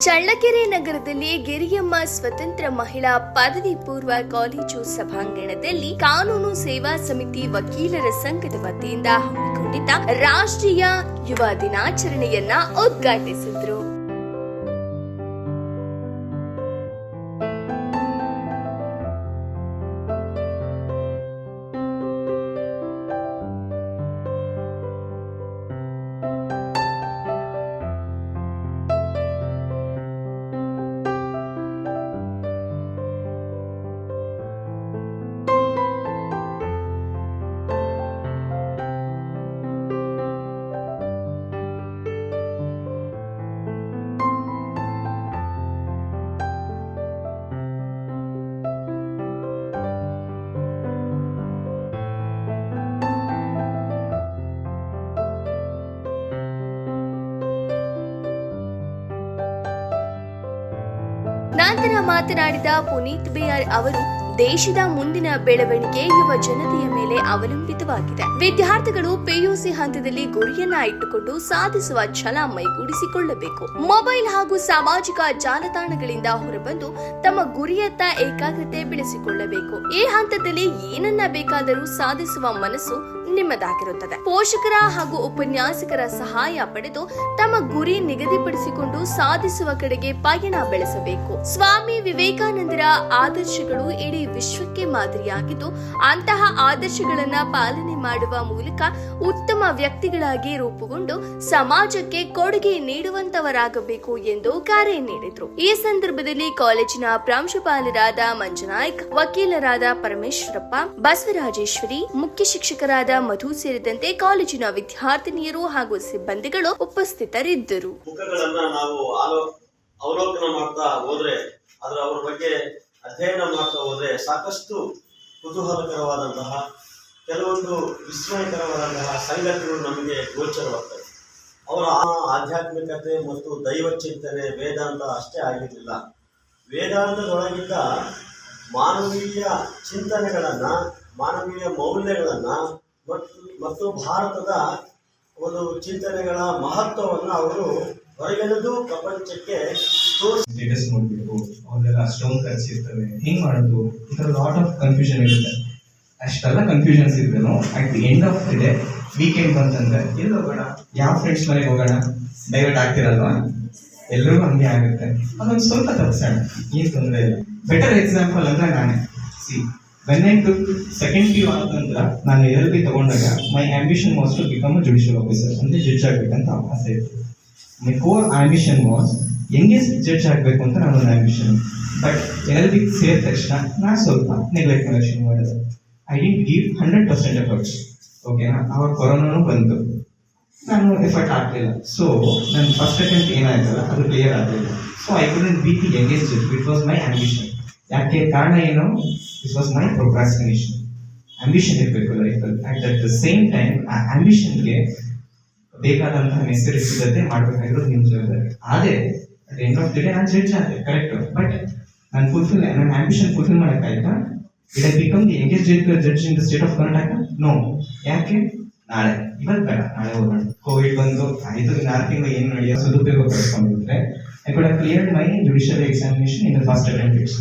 ಚಳ್ಳಕೆರೆ ನಗರದಲ್ಲಿ ಗಿರಿಯಮ್ಮ ಸ್ವತಂತ್ರ ಮಹಿಳಾ ಪದವಿ ಪೂರ್ವ ಕಾಲೇಜು ಸಭಾಂಗಣದಲ್ಲಿ ಕಾನೂನು ಸೇವಾ ಸಮಿತಿ ವಕೀಲರ ಸಂಘದ ವತಿಯಿಂದ ಹಮ್ಮಿಕೊಂಡಿದ್ದ ರಾಷ್ಟ್ರೀಯ ಯುವ ದಿನಾಚರಣೆಯನ್ನ ಉದ್ಘಾಟಿಸಿದ್ರು. ನಂತರ ಮಾತನಾಡಿದ ಪುನೀತ್ ಬಿಆರ್ ಅವರು, ದೇಶದ ಮುಂದಿನ ಬೆಳವಣಿಗೆ ಯುವ ಜನತೆಯ ಮೇಲೆ ಅವಲಂಬಿತವಾಗಿದೆ. ವಿದ್ಯಾರ್ಥಿಗಳು ಪಿಯುಸಿ ಹಂತದಲ್ಲಿ ಗುರಿಯನ್ನ ಇಟ್ಟುಕೊಂಡು ಸಾಧಿಸುವ ಛಲ ಮೈಗೂಡಿಸಿಕೊಳ್ಳಬೇಕು. ಮೊಬೈಲ್ ಹಾಗೂ ಸಾಮಾಜಿಕ ಜಾಲತಾಣಗಳಿಂದ ಹೊರಬಂದು ತಮ್ಮ ಗುರಿಯತ್ತ ಏಕಾಗ್ರತೆ ಬೆಳೆಸಿಕೊಳ್ಳಬೇಕು. ಈ ಹಂತದಲ್ಲಿ ಏನನ್ನ ಬೇಕಾದರೂ ಸಾಧಿಸುವ ಮನಸ್ಸು ನಿಮ್ಮದಾಗಿರುತ್ತದೆ. ಪೋಷಕರ ಹಾಗೂ ಉಪನ್ಯಾಸಕರ ಸಹಾಯ ಪಡೆದು ತಮ್ಮ ಗುರಿ ನಿಗದಿಪಡಿಸಿಕೊಂಡು ಸಾಧಿಸುವ ಕಡೆಗೆ ಪಯಣ ಬೆಳೆಸಬೇಕು. ಸ್ವಾಮಿ ವಿವೇಕಾನಂದರ ಆದರ್ಶಗಳು ಇಡೀ ವಿಶ್ವಕ್ಕೆ ಮಾದರಿಯಾಗಿದ್ದು, ಅಂತಹ ಆದರ್ಶಗಳನ್ನ ಪಾಲನೆ ಮಾಡುವ ಮೂಲಕ ಉತ್ತಮ ವ್ಯಕ್ತಿಗಳಾಗಿ ರೂಪುಗೊಂಡು ಸಮಾಜಕ್ಕೆ ಕೊಡುಗೆ ನೀಡುವಂತವರಾಗಬೇಕು ಎಂದು ಕರೆ ನೀಡಿದ್ರು. ಈ ಸಂದರ್ಭದಲ್ಲಿ ಕಾಲೇಜಿನ ಪ್ರಾಂಶುಪಾಲರಾದ ಮಂಜುನಾಯ್ಕ, ವಕೀಲರಾದ ಪರಮೇಶ್ವರಪ್ಪ, ಬಸವರಾಜೇಶ್ವರಿ, ಮುಖ್ಯ ಶಿಕ್ಷಕರಾದ ಮಧು ಸೇರಿದಂತೆ ಕಾಲೇಜಿನ ವಿದ್ಯಾರ್ಥಿನಿಯರು ಹಾಗೂ ಸಿಬ್ಬಂದಿಗಳು ಉಪಸ್ಥಿತರಿದ್ದರು. ನಾವು ಅವಲೋಕನ ಮಾಡ್ತಾ ಹೋದ್ರೆ ಅದರ ಅವರ ಬಗ್ಗೆ ಅಧ್ಯಯನ ಮಾಡ್ತಾ ಹೋದ್ರೆ ಸಾಕಷ್ಟು ಕುತೂಹಲಕರವಾದಂತಹ, ಕೆಲವೊಂದು ವಿಸ್ಮಯಕರವಾದಂತಹ ಸಂಗತಿಗಳು ನಮಗೆ ಗೋಚರವಾಗ್ತವೆ. ಅವರ ಆಧ್ಯಾತ್ಮಿಕತೆ ಮತ್ತು ದೈವ ಚಿಂತನೆ ವೇದಾಂತ ಅಷ್ಟೇ ಆಗಿರಲಿಲ್ಲ. ವೇದಾಂತದೊಳಗಿದ್ದ ಮಾನವೀಯ ಚಿಂತನೆಗಳನ್ನ, ಮಾನವೀಯ ಮೌಲ್ಯಗಳನ್ನ ಮತ್ತು ಭಾರತದ ಒಂದು ಚಿಂತನೆಗಳ ಮಹತ್ವವನ್ನು ಅವರು ಹೊರಗೆಳೆದು ಪ್ರಪಂಚಕ್ಕೆ ಸ್ಟೇಟಸ್ ನೋಡ್ಬೇಕು ಅವೆಲ್ಲ ಅಷ್ಟೊಂದು ಖರ್ಚಿರ್ತವೆ ಹೆಂಗ್ ಮಾಡೋದು? ಈ ಲಾಟ್ ಆಫ್ ಕನ್ಫ್ಯೂಷನ್ ಇರುತ್ತೆ. ಅಷ್ಟೆಲ್ಲ ಕನ್ಫ್ಯೂಷನ್ಸ್ ಇದ್ರು at the end of the day weekend ಬಂತಂದ್ರೆ ಎಲ್ಲಿ ಹೋಗೋಣ ಯಾವ ಫ್ರೆಂಡ್ಸ್ ಮನೆಗೆ ಹೋಗೋಣ? ಡೈರೆಕ್ಟ್ ಆಗ್ತಿರಲ್ವಾ? ಎಲ್ರಿಗೂ ಹಂಗೆ ಆಗುತ್ತೆ. ಅದೊಂದು ಸ್ವಲ್ಪ ತಪ್ಪಿಸೋಣ ಏನು ತೊಂದರೆ ಇಲ್ಲ. ಬೆಟರ್ ಎಕ್ಸಾಂಪಲ್ ಅಂದ್ರೆ ನಾನೇ. See when I to second P U ಆದ ನಂತರ ನಾನು ಎಲ್ ಬಿ ತಗೊಂಡಾಗ my ambition was to become a judicial officer ಅಂದ್ರೆ ಜಡ್ಜ್ ಆಗ್ಬೇಕಂತ ಆಸೆ ಇತ್ತು. ಮೈ ಕೋರ್ ಆಂಬಿಷನ್ ವಾಸ್ ಹೆಂಗೆ ಜಡ್ಜ್ ಆಗಬೇಕು ಅಂತ ನನ್ನೊಂದು ಆಂಬಿಷನ್ ಬಟ್ ಎಲ್ ಬಿ ಸೇರಿದ ತಕ್ಷಣ ನಾನು ಸ್ವಲ್ಪ ನೆಗ್ಲೆಕ್ಟ್ ಮಾಡೋಕ್ಕೆ ಶುರು ಮಾಡಿದೆ. I didn't give hundred percent efforts ಓಕೆನಾ ಅವಾಗ ಕೊರೋನಾನು ಬಂತು. ನಾನು ಎಫರ್ಟ್ ಆಗ್ತಿಲ್ಲ ಸೊ ನನ್ನ ಫಸ್ಟ್ ಅಟೆಂಪ್ಟ್ ಏನಾಯ್ತಲ್ಲ, ಅದು ಕ್ಲಿಯರ್ ಆಗಲಿಲ್ಲ. So I couldn't be judge it was my ambition ಯಾಕೆ ಕಾರಣ ಏನು? It was my procrastination. Ambition ಇರಬೇಕು ಲೈಫಲ್ಲಿ and at the same time ಆ ಆಂಬಿಷನ್ಗೆ ಬೇಕಾದಂತಹ ನೆಸರಿಸಿದತೆ ಮಾಡಬೇಕಾಗಿರೋದು ನಿಮ್ಮ ಜವಾಬ್ದಾರಿ. ಅದೇ at end of the day ನಾನು ರಿಚ್ ಆದೆ ಕರೆಕ್ಟ್ ಬಟ್ ನಾನು ಫುಲ್ಫಿಲ್ ನನ್ನ ambition fulfil ಮಾಡೋಕ್ಕಾಯ್ತಾ it I become the engage judge in the state of Karnataka no ಯಾಕೆ? ನಾಳೆ. ಇವತ್ತು ಬೇಡ. ನಾಳೆ ಹೋಗೋಣ. ಕೋವಿಡ್ ಬಂದು ಐದು ನಾಲ್ಕು ತಿಂಗಳು ಏನು ನಡೆಯೋ ಸದುಪಯೋಗ ಪಡ್ಕೊಂಡಿದ್ರೆ ಐ ಕೂಡ clear my judicial examination in the first attempt it's